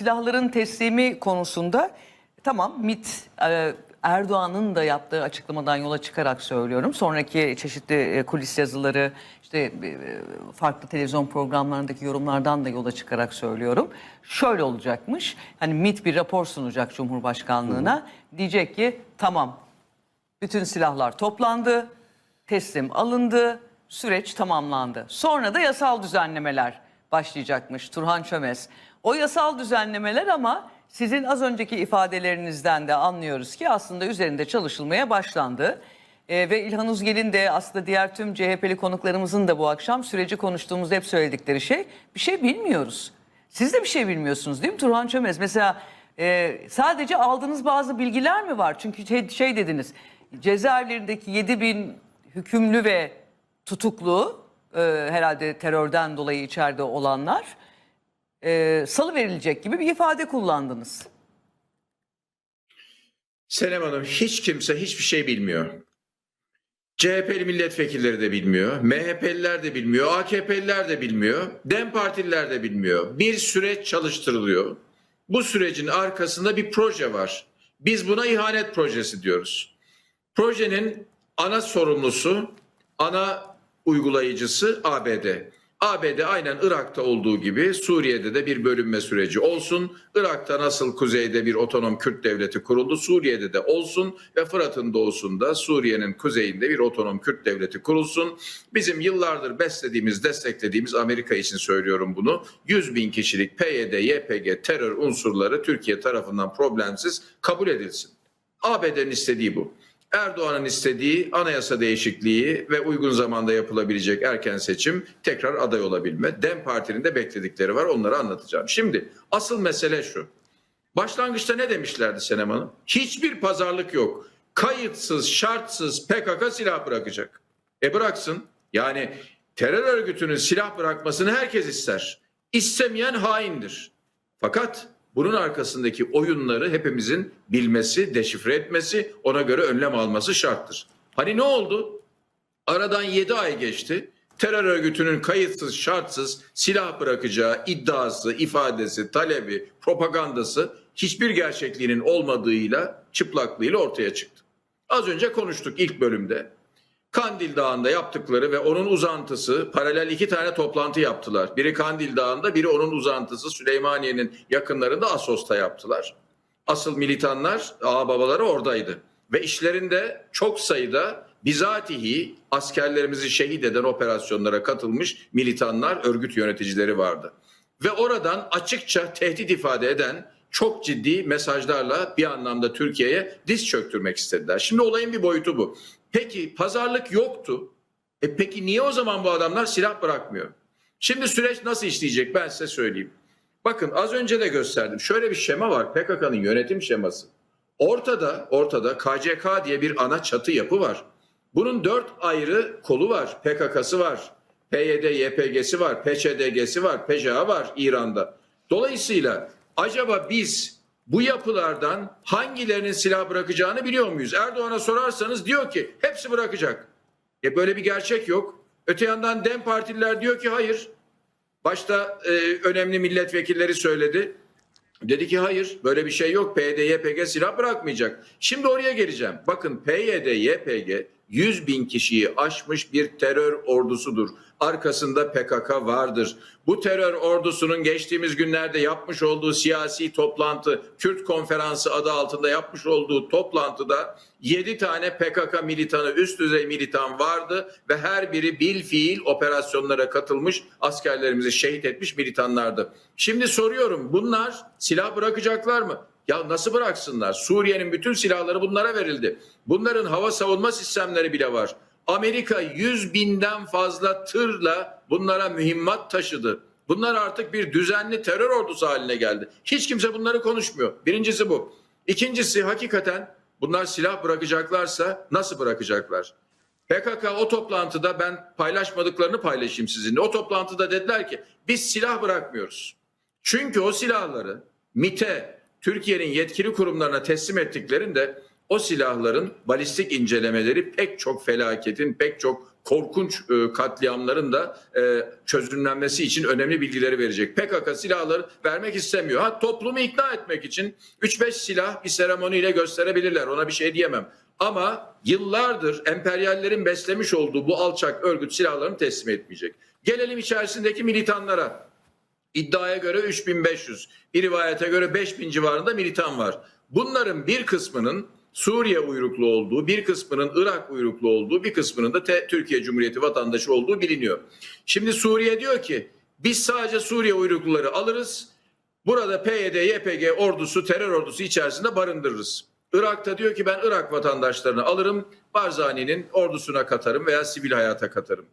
silahların teslimi konusunda tamam MIT e, Erdoğan'ın da yaptığı açıklamadan yola çıkarak söylüyorum. Sonraki çeşitli e, kulis yazıları, işte e, farklı televizyon programlarındaki yorumlardan da yola çıkarak söylüyorum. Şöyle olacakmış. Hani MIT bir rapor sunacak Cumhurbaşkanlığına. Diyecek ki tamam bütün silahlar toplandı, teslim alındı, süreç tamamlandı. Sonra da yasal düzenlemeler başlayacakmış Turhan Çömez. O yasal düzenlemeler ama sizin az önceki ifadelerinizden de anlıyoruz ki aslında üzerinde çalışılmaya başlandı. Ee, ve İlhan Uzgel'in de aslında diğer tüm CHP'li konuklarımızın da bu akşam süreci konuştuğumuzda hep söyledikleri şey bir şey bilmiyoruz. Siz de bir şey bilmiyorsunuz değil mi Turhan Çömez? Mesela e, sadece aldığınız bazı bilgiler mi var? Çünkü şey, şey dediniz cezaevlerindeki 7 bin hükümlü ve tutuklu e, herhalde terörden dolayı içeride olanlar e, salı verilecek gibi bir ifade kullandınız. Senem Hanım hiç kimse hiçbir şey bilmiyor. CHP'li milletvekilleri de bilmiyor, MHP'liler de bilmiyor, AKP'liler de bilmiyor, DEM Partililer de bilmiyor. Bir süreç çalıştırılıyor. Bu sürecin arkasında bir proje var. Biz buna ihanet projesi diyoruz. Projenin ana sorumlusu, ana uygulayıcısı ABD. ABD aynen Irak'ta olduğu gibi Suriye'de de bir bölünme süreci olsun. Irak'ta nasıl kuzeyde bir otonom Kürt devleti kuruldu, Suriye'de de olsun ve Fırat'ın doğusunda Suriye'nin kuzeyinde bir otonom Kürt devleti kurulsun. Bizim yıllardır beslediğimiz, desteklediğimiz Amerika için söylüyorum bunu. 100 bin kişilik PYD, YPG terör unsurları Türkiye tarafından problemsiz kabul edilsin. ABD'nin istediği bu. Erdoğan'ın istediği anayasa değişikliği ve uygun zamanda yapılabilecek erken seçim tekrar aday olabilme. DEM Parti'nin de bekledikleri var onları anlatacağım. Şimdi asıl mesele şu. Başlangıçta ne demişlerdi Senem Hanım? Hiçbir pazarlık yok. Kayıtsız, şartsız PKK silah bırakacak. E bıraksın. Yani terör örgütünün silah bırakmasını herkes ister. İstemeyen haindir. Fakat bunun arkasındaki oyunları hepimizin bilmesi, deşifre etmesi, ona göre önlem alması şarttır. Hani ne oldu? Aradan 7 ay geçti. Terör örgütünün kayıtsız, şartsız silah bırakacağı iddiası, ifadesi, talebi, propagandası hiçbir gerçekliğinin olmadığıyla, çıplaklığıyla ortaya çıktı. Az önce konuştuk ilk bölümde. Kandil Dağı'nda yaptıkları ve onun uzantısı paralel iki tane toplantı yaptılar. Biri Kandil Dağı'nda, biri onun uzantısı Süleymaniye'nin yakınlarında Asos'ta yaptılar. Asıl militanlar, ağababaları oradaydı. Ve işlerinde çok sayıda bizatihi askerlerimizi şehit eden operasyonlara katılmış militanlar, örgüt yöneticileri vardı. Ve oradan açıkça tehdit ifade eden çok ciddi mesajlarla bir anlamda Türkiye'ye diz çöktürmek istediler. Şimdi olayın bir boyutu bu. Peki pazarlık yoktu. E peki niye o zaman bu adamlar silah bırakmıyor? Şimdi süreç nasıl işleyecek ben size söyleyeyim. Bakın az önce de gösterdim. Şöyle bir şema var PKK'nın yönetim şeması. Ortada ortada KCK diye bir ana çatı yapı var. Bunun dört ayrı kolu var. PKK'sı var. PYD, YPG'si var. PÇDG'si var. PJA var İran'da. Dolayısıyla acaba biz bu yapılardan hangilerinin silah bırakacağını biliyor muyuz? Erdoğan'a sorarsanız diyor ki hepsi bırakacak. E böyle bir gerçek yok. Öte yandan DEM partililer diyor ki hayır. Başta e, önemli milletvekilleri söyledi. Dedi ki hayır böyle bir şey yok. PYD, YPG silah bırakmayacak. Şimdi oraya geleceğim. Bakın PYD, YPG 100 bin kişiyi aşmış bir terör ordusudur. Arkasında PKK vardır. Bu terör ordusunun geçtiğimiz günlerde yapmış olduğu siyasi toplantı, Kürt konferansı adı altında yapmış olduğu toplantıda 7 tane PKK militanı, üst düzey militan vardı ve her biri bil fiil operasyonlara katılmış, askerlerimizi şehit etmiş militanlardı. Şimdi soruyorum bunlar silah bırakacaklar mı? Ya nasıl bıraksınlar? Suriye'nin bütün silahları bunlara verildi. Bunların hava savunma sistemleri bile var. Amerika 100 binden fazla tırla bunlara mühimmat taşıdı. Bunlar artık bir düzenli terör ordusu haline geldi. Hiç kimse bunları konuşmuyor. Birincisi bu. İkincisi hakikaten bunlar silah bırakacaklarsa nasıl bırakacaklar? PKK o toplantıda ben paylaşmadıklarını paylaşayım sizinle. O toplantıda dediler ki biz silah bırakmıyoruz. Çünkü o silahları MIT'e, Türkiye'nin yetkili kurumlarına teslim ettiklerinde o silahların balistik incelemeleri pek çok felaketin, pek çok korkunç e, katliamların da e, çözümlenmesi için önemli bilgileri verecek. PKK silahları vermek istemiyor. Ha toplumu ikna etmek için 3-5 silah bir seremoniyle gösterebilirler. Ona bir şey diyemem. Ama yıllardır emperyallerin beslemiş olduğu bu alçak örgüt silahlarını teslim etmeyecek. Gelelim içerisindeki militanlara. İddiaya göre 3500, bir rivayete göre 5000 civarında militan var. Bunların bir kısmının Suriye uyruklu olduğu, bir kısmının Irak uyruklu olduğu, bir kısmının da Türkiye Cumhuriyeti vatandaşı olduğu biliniyor. Şimdi Suriye diyor ki biz sadece Suriye uyrukluları alırız. Burada PYD, YPG ordusu, terör ordusu içerisinde barındırırız. Irak'ta diyor ki ben Irak vatandaşlarını alırım, Barzani'nin ordusuna katarım veya sivil hayata katarım.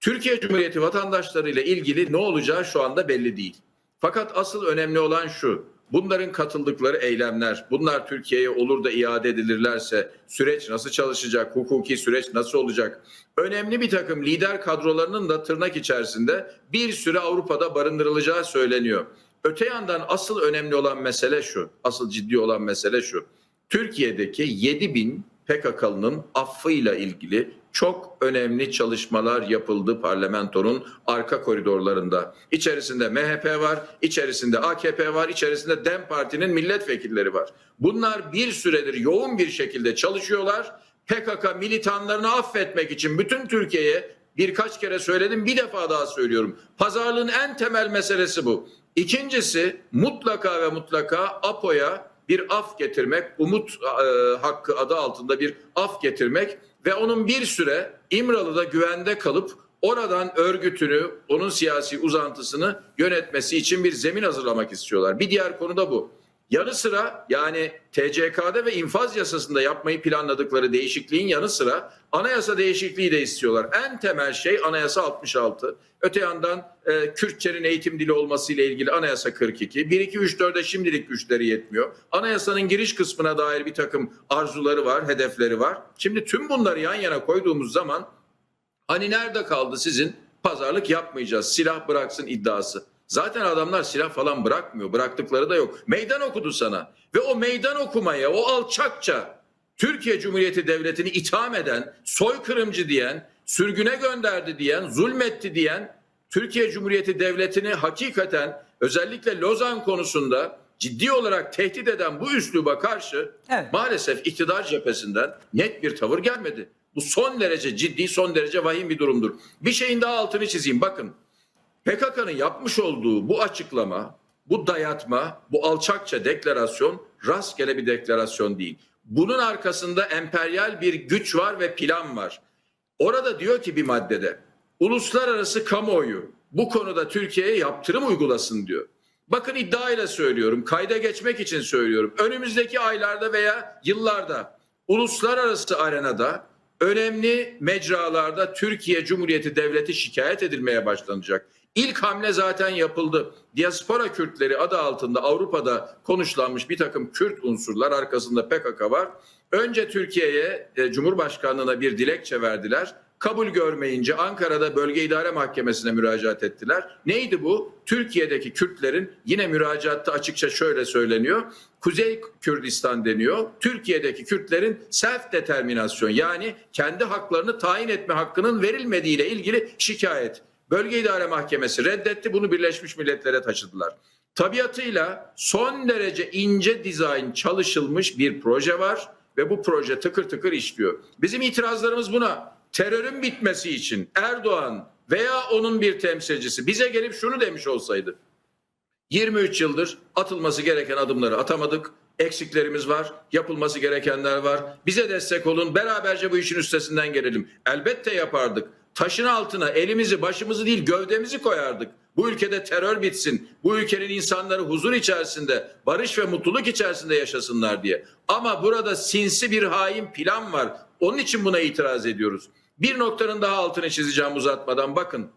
Türkiye Cumhuriyeti vatandaşlarıyla ilgili ne olacağı şu anda belli değil. Fakat asıl önemli olan şu. Bunların katıldıkları eylemler, bunlar Türkiye'ye olur da iade edilirlerse süreç nasıl çalışacak, hukuki süreç nasıl olacak? Önemli bir takım lider kadrolarının da tırnak içerisinde bir süre Avrupa'da barındırılacağı söyleniyor. Öte yandan asıl önemli olan mesele şu, asıl ciddi olan mesele şu. Türkiye'deki 7 bin PKK'lının affıyla ilgili çok önemli çalışmalar yapıldı parlamentonun arka koridorlarında. İçerisinde MHP var, içerisinde AKP var, içerisinde DEM Parti'nin milletvekilleri var. Bunlar bir süredir yoğun bir şekilde çalışıyorlar. PKK militanlarını affetmek için bütün Türkiye'ye birkaç kere söyledim bir defa daha söylüyorum. Pazarlığın en temel meselesi bu. İkincisi mutlaka ve mutlaka APO'ya bir af getirmek, umut e, hakkı adı altında bir af getirmek ve onun bir süre İmralı'da güvende kalıp oradan örgütünü, onun siyasi uzantısını yönetmesi için bir zemin hazırlamak istiyorlar. Bir diğer konu da bu. Yanı sıra yani TCK'da ve infaz yasasında yapmayı planladıkları değişikliğin yanı sıra anayasa değişikliği de istiyorlar. En temel şey anayasa 66. Öte yandan e, Kürtçenin eğitim dili olması ile ilgili anayasa 42. 1 2 3 4'e şimdilik güçleri yetmiyor. Anayasanın giriş kısmına dair bir takım arzuları var, hedefleri var. Şimdi tüm bunları yan yana koyduğumuz zaman hani nerede kaldı sizin pazarlık yapmayacağız, silah bıraksın iddiası. Zaten adamlar silah falan bırakmıyor. Bıraktıkları da yok. Meydan okudu sana. Ve o meydan okumaya, o alçakça Türkiye Cumhuriyeti Devleti'ni itham eden, soykırımcı diyen, sürgüne gönderdi diyen, zulmetti diyen Türkiye Cumhuriyeti Devleti'ni hakikaten özellikle Lozan konusunda ciddi olarak tehdit eden bu üsluba karşı Evet. maalesef iktidar cephesinden net bir tavır gelmedi. Bu son derece ciddi, son derece vahim bir durumdur. Bir şeyin daha altını çizeyim. Bakın PKK'nın yapmış olduğu bu açıklama, bu dayatma, bu alçakça deklarasyon rastgele bir deklarasyon değil. Bunun arkasında emperyal bir güç var ve plan var. Orada diyor ki bir maddede uluslararası kamuoyu bu konuda Türkiye'ye yaptırım uygulasın diyor. Bakın iddiayla söylüyorum, kayda geçmek için söylüyorum. Önümüzdeki aylarda veya yıllarda uluslararası arenada önemli mecralarda Türkiye Cumhuriyeti Devleti şikayet edilmeye başlanacak. İlk hamle zaten yapıldı. Diaspora Kürtleri adı altında Avrupa'da konuşlanmış bir takım Kürt unsurlar arkasında PKK var. Önce Türkiye'ye e, Cumhurbaşkanlığına bir dilekçe verdiler. Kabul görmeyince Ankara'da Bölge İdare Mahkemesi'ne müracaat ettiler. Neydi bu? Türkiye'deki Kürtlerin yine müracaatta açıkça şöyle söyleniyor. Kuzey Kürdistan deniyor. Türkiye'deki Kürtlerin self determinasyon yani kendi haklarını tayin etme hakkının verilmediğiyle ilgili şikayet. Bölge İdare Mahkemesi reddetti. Bunu Birleşmiş Milletler'e taşıdılar. Tabiatıyla son derece ince dizayn çalışılmış bir proje var ve bu proje tıkır tıkır işliyor. Bizim itirazlarımız buna. Terörün bitmesi için Erdoğan veya onun bir temsilcisi bize gelip şunu demiş olsaydı. 23 yıldır atılması gereken adımları atamadık. Eksiklerimiz var, yapılması gerekenler var. Bize destek olun, beraberce bu işin üstesinden gelelim. Elbette yapardık. Taşın altına elimizi, başımızı değil gövdemizi koyardık. Bu ülkede terör bitsin. Bu ülkenin insanları huzur içerisinde, barış ve mutluluk içerisinde yaşasınlar diye. Ama burada sinsi bir hain plan var. Onun için buna itiraz ediyoruz. Bir noktanın daha altını çizeceğim uzatmadan bakın.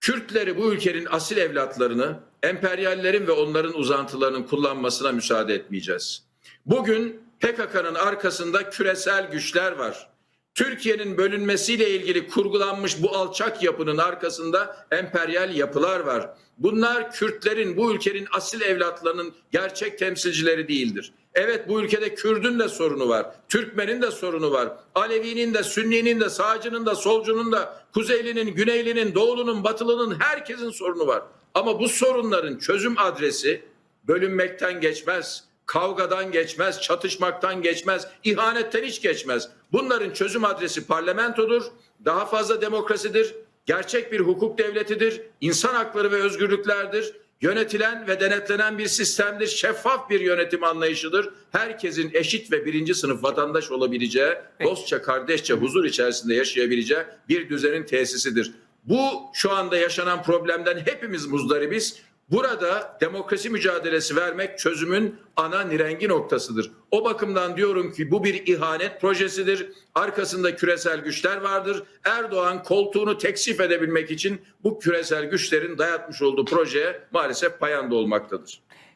Kürtleri bu ülkenin asil evlatlarını emperyallerin ve onların uzantılarının kullanmasına müsaade etmeyeceğiz. Bugün PKK'nın arkasında küresel güçler var. Türkiye'nin bölünmesiyle ilgili kurgulanmış bu alçak yapının arkasında emperyal yapılar var. Bunlar Kürtlerin, bu ülkenin asil evlatlarının gerçek temsilcileri değildir. Evet bu ülkede Kürdün de sorunu var, Türkmenin de sorunu var, Alevi'nin de, Sünni'nin de, sağcının da, solcunun da, Kuzeylinin, Güneylinin, Doğulunun, Batılının herkesin sorunu var. Ama bu sorunların çözüm adresi bölünmekten geçmez, kavgadan geçmez, çatışmaktan geçmez, ihanetten hiç geçmez. Bunların çözüm adresi parlamentodur, daha fazla demokrasidir, gerçek bir hukuk devletidir, insan hakları ve özgürlüklerdir, yönetilen ve denetlenen bir sistemdir, şeffaf bir yönetim anlayışıdır. Herkesin eşit ve birinci sınıf vatandaş olabileceği, dostça, kardeşçe, huzur içerisinde yaşayabileceği bir düzenin tesisidir. Bu şu anda yaşanan problemden hepimiz muzdaribiz. Burada demokrasi mücadelesi vermek çözümün ana nirengi noktasıdır. O bakımdan diyorum ki bu bir ihanet projesidir. Arkasında küresel güçler vardır. Erdoğan koltuğunu teksif edebilmek için bu küresel güçlerin dayatmış olduğu projeye maalesef payanda olmaktadır.